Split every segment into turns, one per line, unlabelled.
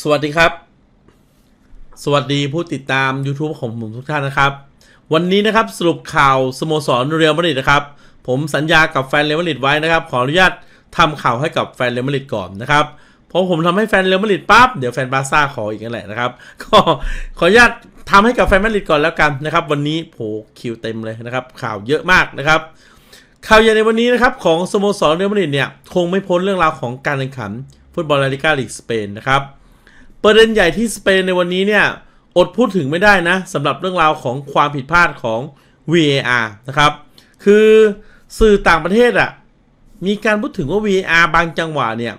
สวัสดีครับ สวัสดีผู้ติดตาม YouTube ของผมทุกท่านนะครับ วันนี้นะครับสรุปข่าวสโมสรเรอัลมาดริดนะครับ ผมสัญญากับแฟนเรอัลมาดริดไว้นะครับ ขออนุญาตทำข่าวให้กับแฟนเรอัลมาดริดก่อนนะครับเพราะผมทำให้แฟนเรอัลมาดริดปั๊บเดี๋ยวแฟนบาซ่าขออีกนั่นแหละนะครับ ก็ขออนุญาตทำให้กับแฟนมาดริดก่อนแล้วกันนะครับ วันนี้โหคิวเต็มเลยนะครับ ข่าวเยอะมากนะครับข่าวใหญ่ในวันนี้นะครับของสโมสรเรอัลมาดริดเนี่ยคงไม่พ้นเรื่องราวของการแข่งขันฟุตบอลลาลิกาลีกสเปนนะครับ ประเด็นใหญ่ที่สเปนในวันนี้เนี่ย อดพูดถึงไม่ได้นะสำหรับเรื่องราวของความผิดพลาดของ VAR นะครับ คือสื่อต่างประเทศอะ่ะมีการพูดถึงว่า VAR บางจังหวะเนี่ย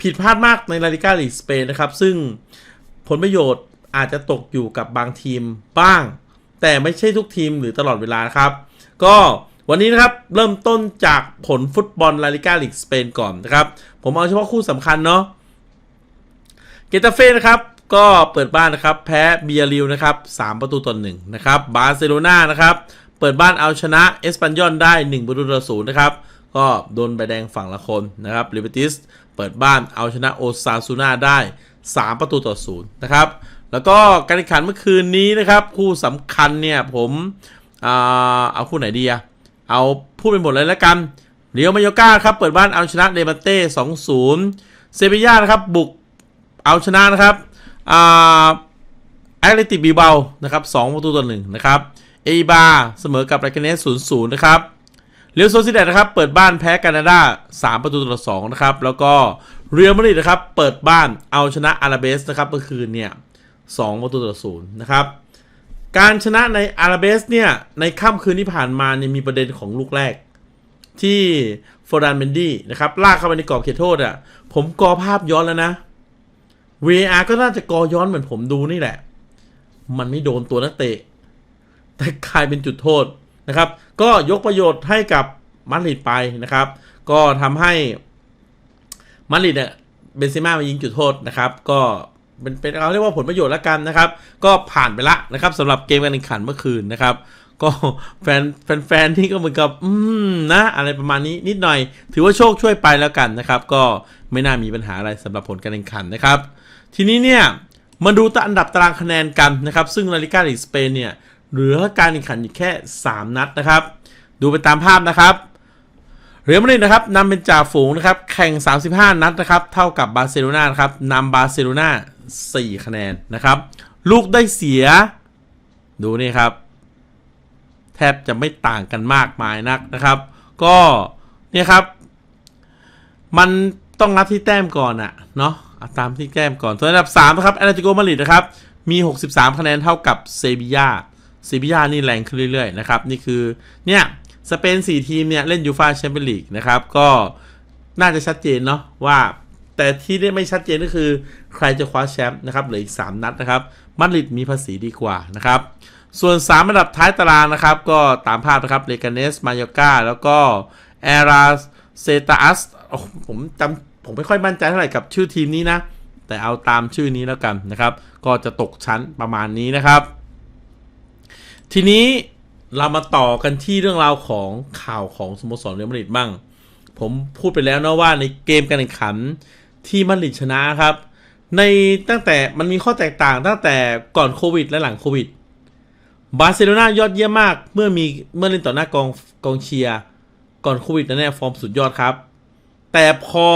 ผิดพลาดมากในลาลิกาลีกสเปนนะครับ ซึ่งผลประโยชน์อาจจะตกอยู่กับบางทีมบ้าง แต่ไม่ใช่ทุกทีมหรือตลอดเวลาครับ ก็วันนี้นะครับ เริ่มต้นจากผลฟุตบอลลาลิกาลีกสเปนก่อนนะครับ ผมเอาเฉพาะคู่สำคัญเนาะ เกตาเฟ่นะครับก็เปิดบ้านนะครับแพ้เบียริวนะครับ3ประตูต่อหนึ่งนะครับบาร์เซโลนานะครับเปิดบ้านเอาชนะเอสปันยอนได้ 1 ประตูต่อศูนย์นะครับก็โดนใบแดงฝั่งละคนนะครับลิเบติสเปิดบ้านเอาชนะโอซาซูนาได้ 3 ประตูต่อศูนย์นะครับแล้วก็การแข่งขันเมื่อคืนนี้นะครับคู่สำคัญเนี่ยผมเอาคู่ไหนดีอะเอาพูดเป็นหมดเลยแล้วกันเรียวมายก้าครับเปิดบ้านเอาชนะเดบันเต้2-0เซบีย่านะครับบุก เอาชนะนะครับแอตเลติกบีเบานะครับสองประตูต่อหนึ่งนะครับเอบาเสมอกับไรกันเนสศูนย์ศูนย์นะครับเรียวโซซิเดตนะครับ เปิดบ้านแพ้แคนาดาสามประตูต่อสองนะครับ แล้วก็เรียลมาดริดนะครับ เปิดบ้านเอาชนะอาราเบสนะครับเมื่อคืนเนี่ยสองประตูต่อศูนย์นะครับ การชนะในอาราเบสเนี่ย ในค่ำคืนที่ผ่านมาเนี่ยมีประเด็นของลูกแรก ที่โฟร์ดานเมนดี้นะครับ ลากเข้าไปในกรอบเขตโทษอะ่ะผมกอภาพย้อนแล้วนะ VR ก็น่าจะกอย้อนเหมือนผมดูนี่แหละ มันไม่โดนตัวนักเตะ แต่กลายเป็นจุดโทษนะครับ ก็ยกประโยชน์ให้กับมาดริดไปนะครับ ก็ทำให้มาดริดเนี่ยเบนเซม่ามายิงจุดโทษนะครับ ก็เป็นเป็นเอาเรียกว่าผลประโยชน์ละกันนะครับ ก็ผ่านไปละนะครับสำหรับเกมการแข่งขันเมื่อคืนนะครับ ก็แฟนแฟนแฟนที่ก็เหมือนกับ อืมนะ อะไรประมาณนี้นิดหน่อย ถือว่าโชคช่วยไปแล้วกันนะครับ ก็ไม่น่ามีปัญหาอะไรสำหรับผลการแข่งขันนะครับ ทีนี้เนี่ยมาดูตอันดับตารางคะแนนกันนะครับ ซึ่งลาลิกาลีกสเปนเนี่ยเหลือการแข่งขันอยู่แค่ 3 นัดนะครับ ดูไปตามภาพนะครับเรอัลมาดริดนะครับนำเป็นจ่าฝูงนะครับ แข่ง 35 นัดนะครับ เท่ากับบาร์เซโลนาครับนำบาร์เซโลนา4คะแนนนะครับ ลูกได้เสีย ดูนี่ครับ แทบจะไม่ต่างกันมากมายนักนะครับ ก็เนี่ยครับ มันต้องนับที่แต้มก่อนอะเนาะ ตามที่แต้มก่อนส่วนอันดับ3นะครับแอตเลติโกมาดริดนะครับมี 63 คะแนนเท่ากับเซบียาเซบียานี่แรงขึ้นเรื่อยๆนะครับนี่คือเนี่ยสเปน 4 ทีมเนี่ยเล่นยูฟาแชมเปี้ยนลีกนะครับก็น่าจะชัดเจนเนาะว่า แต่ที่ไม่ชัดเจนก็คือ ใครจะคว้าแชมป์นะครับเหลืออีก 3 นัดนะครับมาดริดมีภาษีดีกว่านะครับส่วน3อันดับท้ายตารางนะครับ ก็ตามภาพนะครับเลกาเนสมายกาแล้วก็แอราเซตาสผมจำ ผมไม่ค่อยมั่นใจเท่าไหร่กับชื่อทีมนี้นะ แต่เอาตามชื่อนี้แล้วกันนะครับ ก็จะตกชั้นประมาณนี้นะครับ ทีนี้เรามาต่อกันที่เรื่องราวของข่าวของสโมสรเรอัลมาดริดบ้าง ผมพูดไปแล้วนะว่าในเกมการแข่งขันที่มาดริดชนะครับ ในตั้งแต่มันมีข้อแตกต่างตั้งแต่ก่อนโควิด และหลังโควิด บาร์เซโลนายอดเยี่ยมมาก เมื่อมีเมื่อเล่นต่อหน้ากองกองเชียร์ก่อนโควิดนั่นแน่ฟอร์มสุดยอดครับ แต่พอ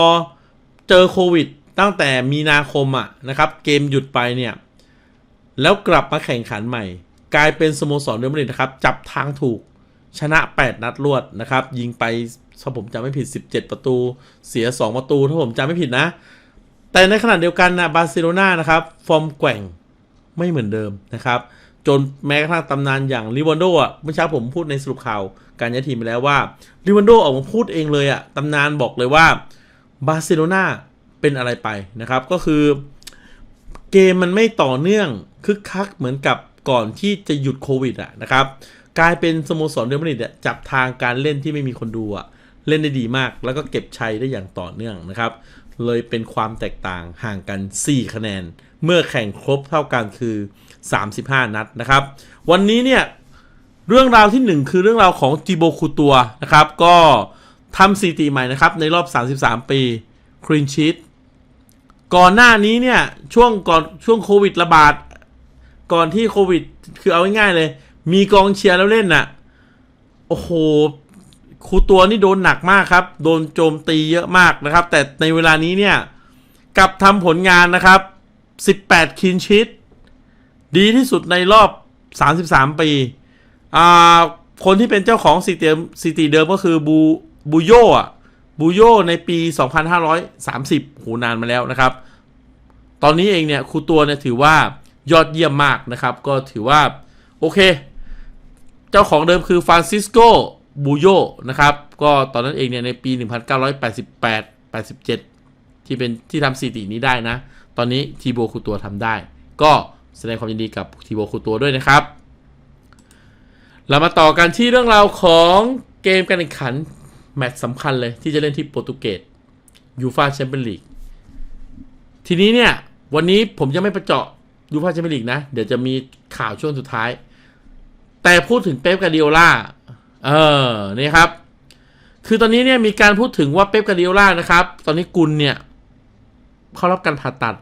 เจอโควิดตั้งแต่มีนาคมอะนะครับ เกมหยุดไปเนี่ย แล้วกลับมาแข่งขันใหม่ กลายเป็นสโมสรเรอัลมาดริดนะครับ จับทางถูกชนะ 8 นัดรวดนะครับ ยิงไปถ้าผมจำไม่ผิด 17 ประตู เสีย 2 ประตู ถ้าผมจำไม่ผิดนะ แต่ในขณะเดียวกันนะบาร์เซโลนานะครับ ฟอร์มแกว่งไม่เหมือนเดิมนะครับ จนแม้กระทั่งตำนานอย่างลิวันโดอะเมื่อเช้าผมพูดในสรุปข่าว การย้ายทีมไปแล้วว่าลิวันโดออกมาพูดเองเลยอะตำนานบอกเลยว่าบาร์เซโลนา เป็นอะไรไปนะครับ ก็คือ เกมมันไม่ต่อเนื่องคึกคักเหมือนกับก่อนที่จะหยุดโควิดอะนะครับ กลายเป็นสโมสรเรอัลมาดริดจับทางการเล่นที่ไม่มีคนดูอะเล่นได้ดีมาก แล้วก็เก็บชัยได้อย่างต่อเนื่องนะครับ เลยเป็นความแตกต่างห่างกัน 4 คะแนน เมื่อแข่งครบเท่ากันคือ 35 นัดนะครับ วันนี้เนี่ยเรื่องราวที่ 1 คือเรื่องราวของจิโบคูตัวนะครับ ก็ทำสถิติใหม่นะครับ ในรอบ 33 ปีครีนชีต ก่อนหน้านี้เนี่ย ช่วงก่อนช่วงโควิดระบาด ก่อนที่โควิด คือเอาง่ายๆเลย มีกองเชียร์แล้วเล่นน่ะ โอ้โหครูตัวนี่โดนหนักมากครับ โดนโจมตีเยอะมากนะครับ แต่ในเวลานี้เนี่ยกลับทำผลงานนะครับ 18 คินชิต ดีที่สุดในรอบ 33 ปีอ่าคนที่เป็นเจ้าของสิติสิติเดิมก็คือบูบูโยอะ บูโยในปี 2530โหนานมาแล้วนะครับ ตอนนี้เองเนี่ยครูตัวเนี่ยถือว่ายอดเยี่ยมมากนะครับ ก็ถือว่า โอเค เจ้าของเดิมคือฟรานซิสโกบูโยนะครับ ก็ตอนนั้นเองเนี่ยในปี 1988 87 ที่เป็นที่ทำสถิตินี้ได้นะ ตอนนี้ทีโบคูตัวทำได้ ก็แสดงความยินดีกับทีโบคูตัวด้วยนะครับ เรามาต่อกันที่เรื่องราวของเกมการแข่งขัน แมตช์สำคัญเลยที่จะเล่นที่โปรตุเกสยูฟาแชมเปี้ยนลีกทีนี้เนี่ย วันนี้ผมจะไม่ประเจาะยูฟาแชมเปี้ยนลีกนะ เดี๋ยวจะมีข่าวช่วงสุดท้าย แต่พูดถึงเป๊ปกาเดิโอล่าเออนี่ครับ คือตอนนี้เนี่ยมีการพูดถึงว่าเป๊ปกาเดิโอล่านะครับ ตอนนี้กุลเนี่ยเข้ารับการผ่าตัด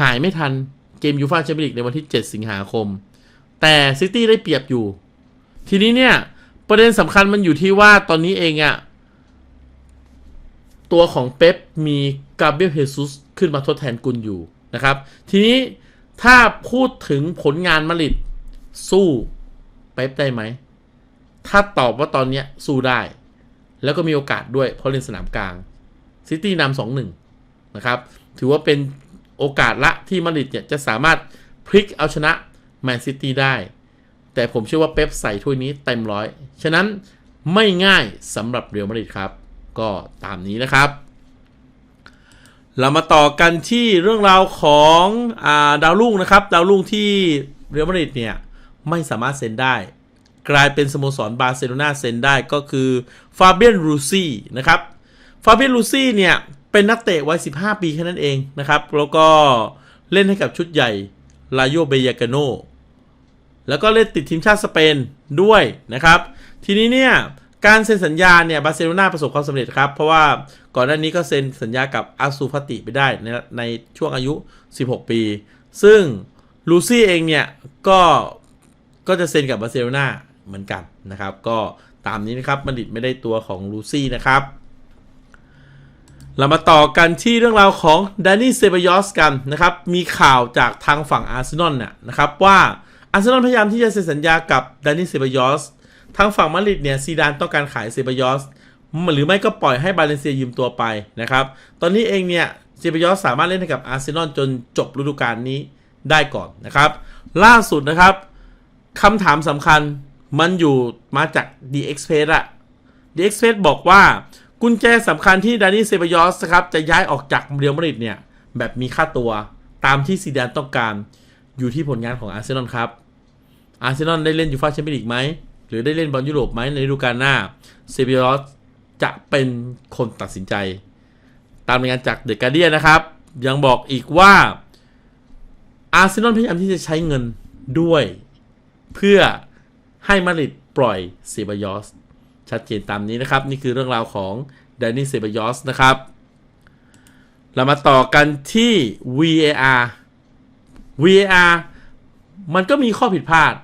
หายไม่ทันเกมยูฟาแชมเปี้ยนลีกในวันที่ 7 สิงหาคม แต่ซิตี้ได้เปรียบอยู่ ทีนี้เนี่ย ประเด็นสำคัญมันอยู่ที่ว่าตอนนี้เองอะตัวของเป๊ปมีกาเบรียลเฮซุสขึ้นมาทดแทนกุลอยู่นะครับ ทีนี้ถ้าพูดถึงผลงานมาริดสู้เป๊ปได้ไหม ถ้าตอบว่าตอนนี้สู้ได้ แล้วก็มีโอกาสด้วยเพราะเล่นสนามกลางซิตี้นำสองหนึ่งนะครับ ถือว่าเป็นโอกาสละที่มาริดเนี่ยจะสามารถพลิกเอาชนะแมนซิตี้ได้ แต่ผมเชื่อว่าเป๊ปใส่ถ้วยนี้เต็มร้อย ฉะนั้นไม่ง่ายสำหรับเรอัลมาดริดครับ ก็ตามนี้นะครับ เรามาต่อกันที่เรื่องราวของอาดาวรุ่งนะครับ ดาวรุ่งที่เรอัลมาดริดเนี่ยไม่สามารถเซ็นได้ กลายเป็นสโมสรบาร์เซโลนาเซ็นได้ก็คือฟาเบียนรูซี่นะครับฟาเบียนรูซี่เนี่ยเป็นนักเตะวัย 15 ปีแค่นั้นเองนะครับ แล้วก็เล่นให้กับชุดใหญ่ลาโยเบยากาโน แล้วก็เล่นติดทีมชาติสเปนด้วยนะครับ ทีนี้เนี่ยการเซ็นสัญญาเนี่ยบาร์เซโลนาประสบความสำเร็จครับ เพราะว่าก่อนหน้านี้ก็เซ็นสัญญากับอาซูฟาติไปได้ในในช่วงอายุ 16 ปี ซึ่งลูซี่เองเนี่ยก็ก็จะเซ็นกับบาร์เซโลนาเหมือนกันนะครับ ก็ตามนี้นะครับมันดิดไม่ได้ตัวของลูซี่นะครับ เรามาต่อกันที่เรื่องราวของดานนี่เซบายอสกันนะครับ มีข่าวจากทางฝั่งอาร์เซนอลน่ยนะครับว่า อาร์เซนอลพยายามที่จะเซ็นสัญญากับดานี่เซบายอสทางฝั่งมาดริดเนี่ยซีดานต้องการขายเซบายอสหรือไม่ก็ปล่อยให้บาเลนเซียยืมตัวไปนะครับ ตอนนี้เองเนี่ยเซบายอสสามารถเล่นให้กับอาร์เซนอลจนจบฤดูกาลนี้ได้ก่อนนะครับ ล่าสุดนะครับคำถามสำคัญมันอยู่มาจาก The Express อะ The Express บอกว่ากุญแจสำคัญที่ดานิเซบายอสครับจะย้ายออกจากเรียลมาดริดเนี่ยแบบมีค่าตัวตามที่ซีดานต้องการ อยู่ที่ผลงานของอาร์เซนอลครับ อาร์เซนอลได้เล่นยูฟ่าแชมเปี้ยนลีกไหม หรือได้เล่นบอลยุโรปไหมในฤดูกาลหน้า เซบายอสจะเป็นคนตัดสินใจ ตามรายงานจากเดอะการเดียนะครับ ยังบอกอีกว่า อาร์เซนอลพยายามที่จะใช้เงินด้วย เพื่อให้มาริดปล่อยเซบายอสชัดเจนตามนี้นะครับ นี่คือเรื่องราวของแดนนี่เซบายอสนะครับ เรามาต่อกันที่ VAR VAR มันก็มีข้อผิดพลาด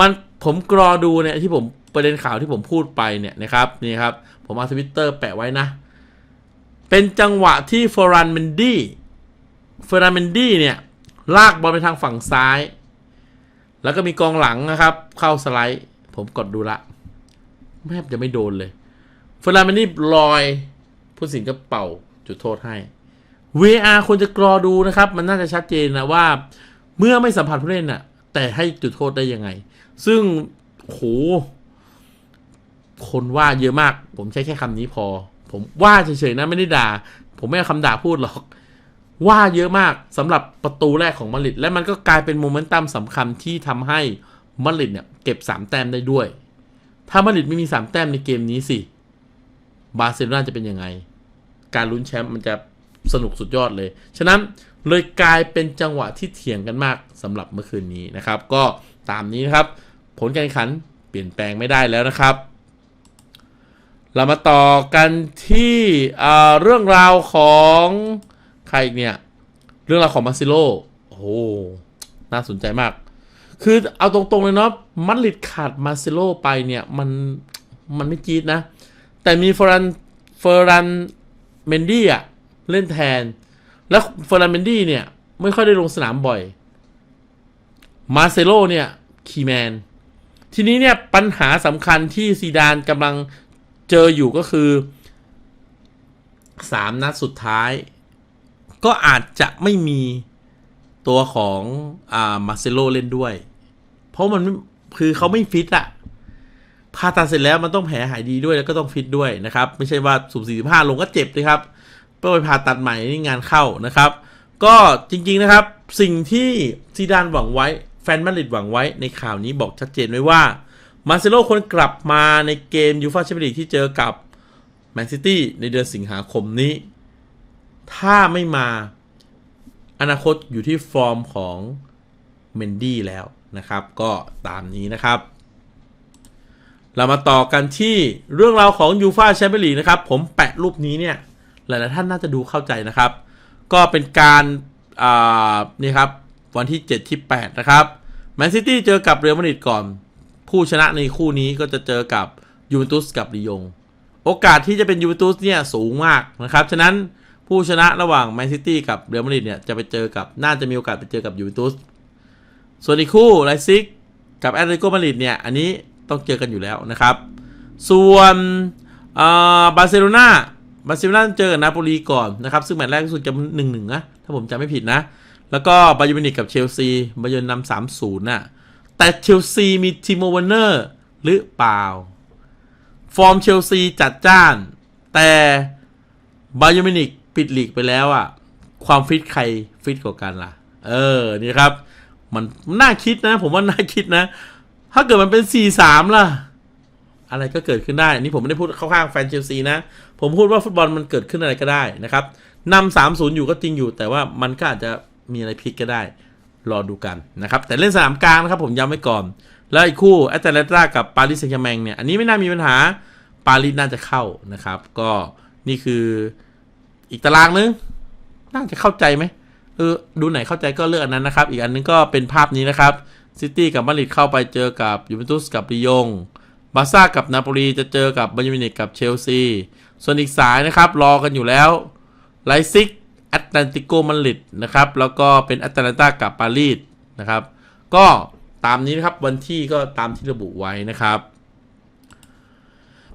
มันผมกรอดูเนี่ยที่ผมประเด็นข่าวที่ผมพูดไปเนี่ยนะครับนี่ครับ ผมเอาทวิตเตอร์แปะไว้นะ เป็นจังหวะที่ฟอรันเมนดี้ฟอรันเมนดี้เนี่ยลากบอลไปทางฝั่งซ้าย แล้วก็มีกองหลังนะครับ เข้าสไลด์ ผมกดดูละแทบจะไม่โดนเลยเฟอร์รามันนี่ลอย ผู้สินก็เป่าจุดโทษให้ VR ควรจะกรอดูนะครับ มันน่าจะชัดเจนนะว่า เมื่อไม่สัมผัสผู้เล่นน่ะ แต่ให้จุดโทษได้ยังไง ซึ่งโหคนว่าเยอะมาก ผมใช้แค่คำนี้พอ ผมว่าเฉยๆนะไม่ได้ด่า ผมไม่เอาคำด่าพูดหรอก ว่าเยอะมากสำหรับประตูแรกของมาริดและมันก็กลายเป็นโมเมนตัมสำคัญที่ทำให้มาริดเนี่ยเก็บ 3 แต้มได้ด้วย ถ้ามาริดไม่มี 3 แต้มในเกมนี้สิ บาร์เซโลนาจะเป็นยังไง การลุ้นแชมป์มันจะ สนุกสุดยอดเลย ฉะนั้นเลยกลายเป็นจังหวะที่เถียงกันมากสำหรับเมื่อคืนนี้นะครับ ก็ตามนี้นะครับ ผลการแข่งขันเปลี่ยนแปลงไม่ได้แล้วนะครับ เรามาต่อกันที่เรื่องราวของใครเนี่ย เรื่องราวของมาซิโลโอ้น่าสนใจมาก คือเอาตรงๆเลยเนาะมัดริดขาดมาซิโลไปเนี่ยมันมันไม่จี๊ดนะ แต่มีเฟอรันเฟอรันเมนดี้อะ เล่นแทน แล้วเฟอร์รันเมนดี้เนี่ย ไม่ค่อยได้ลงสนามบ่อย มาเซโลเนี่ยคีแมน ทีนี้เนี่ยปัญหาสำคัญที่ซีดานกำลังเจออยู่ก็คือสามนัดสุดท้าย ก็อาจจะไม่มีตัวของอ่ามาเซโลเล่นด้วย เพราะมันคือเขาไม่ฟิตอะผ่าตัดเสร็จแล้วมันต้องแผลหายดีด้วยแล้วก็ต้องฟิตด้วยนะครับ ไม่ใช่ว่าสุ่มสี่สิบห้าลงก็เจ็บเลยครับ พื่อไปผ่าตัดใหม่นี่งานเข้านะครับ ก็จริงๆนะครับสิ่งที่ซีดานหวังไว้ แฟนมาดริดหวังไว้ในข่าวนี้บอกชัดเจนไว้ว่ามาเซโลควรกลับมาในเกมยูฟาแชมเปี้ยนลีกที่เจอกับแมนซิตี้ในเดือนสิงหาคมนี้ ถ้าไม่มาอนาคตอยู่ที่ฟอร์มของเมนดี้แล้วนะครับ ก็ตามนี้นะครับ เรามาต่อกันที่เรื่องราวของยูฟาแชมเปี้ยนลีกนะครับ ผมแปะรูปนี้เนี่ย หลายๆท่านน่าจะดูเข้าใจนะครับ ก็เป็นการอ่านี่ครับวันที่ 7 ที่ 8 นะครับแมนซิตี้เจอกับเรอัลมาดริดก่อน ผู้ชนะในคู่นี้ก็จะเจอกับยูเวนตุสกับลียง โอกาสที่จะเป็นยูเวนตุสเนี่ยสูงมากนะครับ ฉะนั้นผู้ชนะระหว่างแมนซิตี้กับเรอัลมาดริดเนี่ยจะไปเจอกับน่าจะมีโอกาสไปเจอกับยูเวนตุสส่วนอีกคู่ไลซิกกับแอตเลติโกมาดริดเนี่ยอันนี้ต้องเจอกันอยู่แล้วนะครับ ส่วนบาร์เซโลนา บาร์เซโลนาเจอกับนาโปลีก่อนนะครับ ซึ่งแมตช์แรกสึกจะหนึ่งหนึ่งนะ ถ้าผมจำไม่ผิดนะ แล้วก็บาเยอร์มินิกกับเชลซีบาเยอร์นนำสามศูนย์น่ะ แต่เชลซีมีทิโมเวนเนอร์หรือเปล่า ฟอร์มเชลซีจัดจ้าน แต่บาเยอร์มินิกปิดลีกไปแล้วอะ่ะความฟิตใครฟิตกว่ากันล่ะ เออ นี่ครับ มันน่าคิดนะ ผมว่าน่าคิดนะ ถ้าเกิดมันเป็น 4-3 ล่ะ อะไรก็เกิดขึ้นได้ นี่ผมไม่ได้พูดเข้าข้างแฟนเชลซีนะ ผมพูดว่าฟุตบอลมันเกิดขึ้นอะไรก็ได้นะครับนำสามศูนย์อยู่ก็จริงอยู่ แต่ว่ามันก็อาจจะมีอะไรพลิกก็ได้ รอดูกันนะครับ แต่เล่นสนามกลางนะครับ ผมย้ำไว้ก่อน แล้วอีกคู่แอตเลตากับปารีสแซงต์แชร์แมงเนี่ยอันนี้ไม่น่ามีปัญหาปารีสน่าจะเข้านะครับ ก็นี่คืออีกตารางนึงน่าจะเข้าใจไหมเออดูไหนเข้าใจก็เลือกอันนั้นนะครับ อีกอันนึงก็เป็นภาพนี้นะครับซิตี้กับมาดริดเข้าไปเจอกับยูเวนตุสกับลียงบาร์ซ่ากับนาโปลีจะเจอกับบาเยอร์มินิกกับเชลซี ส่วนอีกสายนะครับรอกันอยู่แล้วไลซิกแอตแลนติโกมาริดนะครับ แล้วก็เป็นแอตแลนตากับปารีสนะครับ ก็ตามนี้นะครับวันที่ก็ตามที่ระบุไว้นะครับ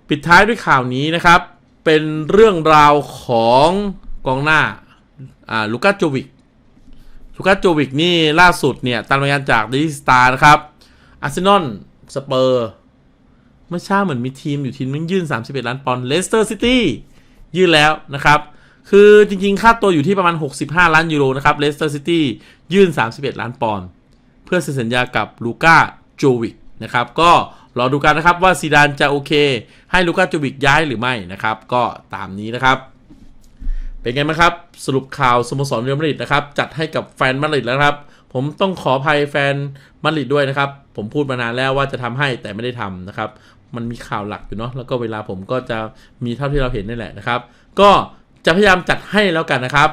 ปิดท้ายด้วยข่าวนี้นะครับ เป็นเรื่องราวของกองหน้าอ่าลูกัสโจวิกลูกัสโจวิกนี่ล่าสุดเนี่ยตามรายงานจากดลิสตาร์นะครับอาร์เซนอลสเปอร์ เมื่อเช้าเหมือนมีทีมอยู่ทีมนึงยื่น 31 ล้านปอนด์เลสเตอร์ซิตี้ยื่นแล้วนะครับ คือจริงๆ ค่าตัวอยู่ที่ประมาณ 65 ล้านยูโรนะครับเลสเตอร์ซิตี้ยื่น 31 ล้านปอนด์เพื่อเซ็นสัญญากับลูก้าโจวิกนะครับ ก็รอดูกันนะครับว่าซีดานจะโอเค ให้ลูก้าโจวิกย้ายหรือไม่นะครับ ก็ตามนี้นะครับ เป็นไงบ้างครับ สรุปข่าวสโมสรเรอัลมาดริดนะครับ จัดให้กับแฟนมาดริดแล้วนะครับ ผมต้องขออภัยแฟนมาดริดด้วยนะครับ ผมพูดมานานแล้วว่าจะทำให้แต่ไม่ได้ทำนะครับ มันมีข่าวหลักอยู่เนาะแล้วก็เวลาผมก็จะมีเท่าที่เราเห็นนี่แหละนะครับ ก็จะพยายามจัดให้แล้วกันนะครับ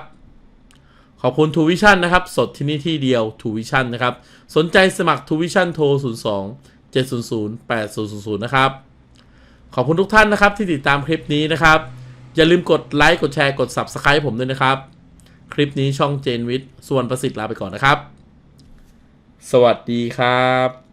ขอบคุณทูวิชั่นนะครับ สดที่นี่ที่เดียวทูวิชั่นนะครับ สนใจสมัครทูวิชั่นโทร 02 700 8000 นะครับ ขอบคุณทุกท่านนะครับที่ติดตามคลิปนี้นะครับ อย่าลืมกดไลค์กดแชร์กด Subscribe ผมด้วยนะครับ คลิปนี้ช่องเจนวิทย์ส่วนประสิทธิ์ลาไปก่อนนะครับ สวัสดีครับ